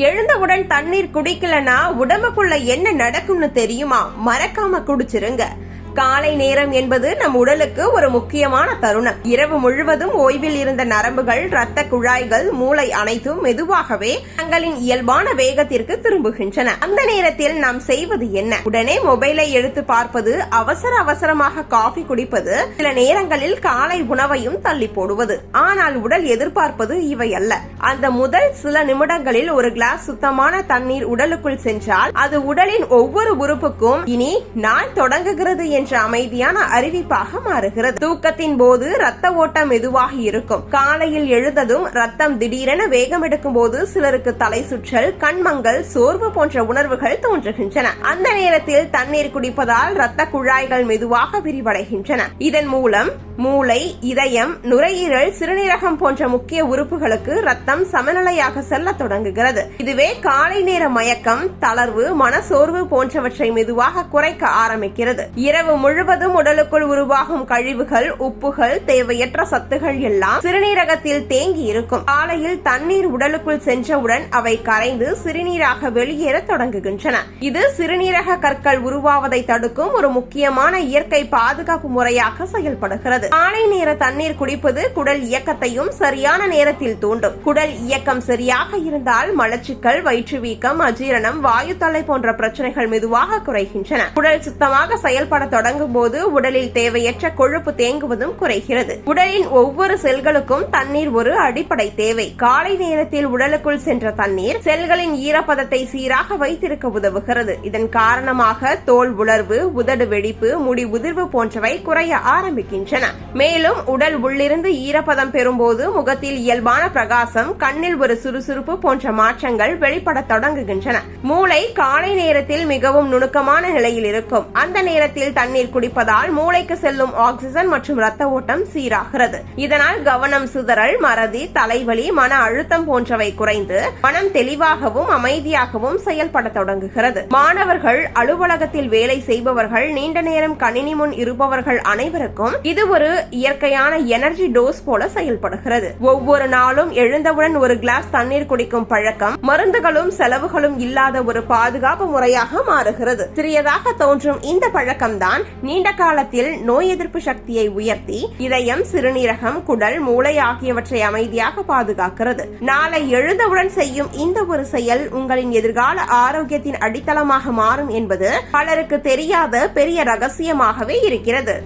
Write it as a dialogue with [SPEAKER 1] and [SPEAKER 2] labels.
[SPEAKER 1] எழுந்தவுடன் தண்ணீர் குடிக்கலனா உடம்புக்குள்ள என்ன நடக்கும்னு தெரியுமா? மறக்காம குடிச்சிருங்க. காலை நேரம் என்பது நம் உடலுக்கு ஒரு முக்கியமான தருணம். இரவு முழுவதும் ஓய்வில் இருந்த நரம்புகள் இரத்த குழாய்கள் மூளை அனைத்தும் மெதுவாகவே தங்களின் இயல்பான வேகத்திற்கு திரும்புகின்றன. அந்த நேரத்தில் நாம் செய்வது என்ன? உடனே மொபைலை எடுத்து பார்ப்பது அவசர அவசரமாக காஃபி குடிப்பது சில நேரங்களில் காலை உணவையும் தள்ளி போடுவது. ஆனால் உடல் எதிர்பார்ப்பது இவை அல்ல. அந்த முதல் சில நிமிடங்களில் ஒரு கிளாஸ் சுத்தமான தண்ணீர் உடலுக்குள் சென்றால் அது உடலின் ஒவ்வொரு உறுப்புக்கும் இனி நாள் தொடங்குகிறது என்ற என்ற அமைதியான அறிவிப்பாக மாறுகிறது. தூக்கத்தின் போது ரத்த ஓட்டம் மெதுவாக இருக்கும். காலையில் எழுந்ததும் ரத்தம் திடீரென வேகம் எடுக்கும் போது சிலருக்கு தலை சுற்றல் கண்மங்கள் சோர்வு போன்ற உணர்வுகள் தோன்றுகின்றன. அந்த நேரத்தில் தண்ணீர் குடிப்பதால் ரத்த குழாய்கள் மெதுவாக விரிவடைகின்றன. இதன் மூலம் மூளை இதயம் நுரையீரல் சிறுநீரகம் போன்ற முக்கிய உறுப்புகளுக்கு ரத்தம் சமநிலையாக செல்ல தொடங்குகிறது. இதுவே காலை நேர மயக்கம் தளர்வு மனசோர்வு போன்றவற்றை மெதுவாக குறைக்க ஆரம்பிக்கிறது. இரவு முழுவதும் உடலுக்குள் உருவாகும் கழிவுகள் உப்புகள் தேவையற்ற சத்துகள் எல்லாம் சிறுநீரகத்தில் தேங்கி இருக்கும். காலையில் தண்ணீர் உடலுக்குள் சென்றவுடன் அவை கரைந்து சிறுநீராக வெளியேற தொடங்குகின்றன. இது சிறுநீரக கற்கள் உருவாவதை தடுக்கும் ஒரு முக்கியமான இயற்கை பாதுகாப்பு முறையாக செயல்படுகிறது. காலை நேர தண்ணீர் குடிப்பது குடல் இயக்கத்தையும் சரியான நேரத்தில் தூண்டும். குடல் இயக்கம் சரியாக இருந்தால் மலச்சிக்கல் வயிற்று வீக்கம் அஜீரணம் வாயு தொல்லை போன்ற பிரச்சனைகள் மெதுவாக குறைகின்றன. குடல் சுத்தமாக செயல்பட தொடங்கும் போது உடலில் தேவையற்ற கொழுப்பு தேங்குவதும் குறைகிறது. உடலின் ஒவ்வொரு செல்களுக்கும் தண்ணீர் ஒரு அடிப்படை தேவை. காலை நேரத்தில் உடலுக்குள் சென்ற தண்ணீர் செல்களின் ஈரப்பதத்தை சீராக வைத்திருக்க உதவுகிறது. இதன் காரணமாக தோல் உலர்வு உதடு வெடிப்பு முடி உதிர்வு போன்றவை குறைய ஆரம்பிக்கின்றன. மேலும் உடல் உள்ளிருந்து ஈரப்பதம் பெறும்போது முகத்தில் இயல்பான பிரகாசம் கண்ணில் ஒரு சுறுசுறுப்பு போன்ற மாற்றங்கள் வெளிப்பட தொடங்குகின்றன. மூளை காலை நேரத்தில் மிகவும் நுணுக்கமான நிலையில் இருக்கும். அந்த நேரத்தில் தண்ணீர் தண்ணீர் குடிப்பதால் மூளைக்கு செல்லும் ஆக்சிஜன் மற்றும் ரத்த ஓட்டம் சீராகிறது. இதனால் கவனம் சிதறல் மறதி தலைவலி மன அழுத்தம் போன்றவை குறைந்து மனம் தெளிவாகவும் அமைதியாகவும் செயல்பட தொடங்குகிறது. மாணவர்கள் அலுவலகத்தில் வேலை செய்பவர்கள் நீண்ட நேரம் கணினி முன் இருப்பவர்கள் அனைவருக்கும் இது ஒரு இயற்கையான எனர்ஜி டோஸ் போல செயல்படுகிறது. ஒவ்வொரு நாளும் எழுந்தவுடன் ஒரு கிளாஸ் தண்ணீர் குடிக்கும் பழக்கம் மருந்துகளும் செலவுகளும் இல்லாத ஒரு பாதுகாப்பு முறையாக மாறுகிறது. சிறியதாக தோன்றும் இந்த பழக்கம்தான் நீண்ட காலத்தில் நோய் எதிர்ப்பு சக்தியை உயர்த்தி இதயம் சிறுநீரகம் குடல் மூளை ஆகியவற்றை அமைதியாக பாதுகாக்கிறது. நாளை எழுந்தவுடன் செய்யும் இந்த ஒரு செயல் உங்களின் எதிர்கால ஆரோக்கியத்தின் அடித்தளமாக மாறும் என்பது பலருக்கு தெரியாத பெரிய ரகசியமாகவே இருக்கிறது.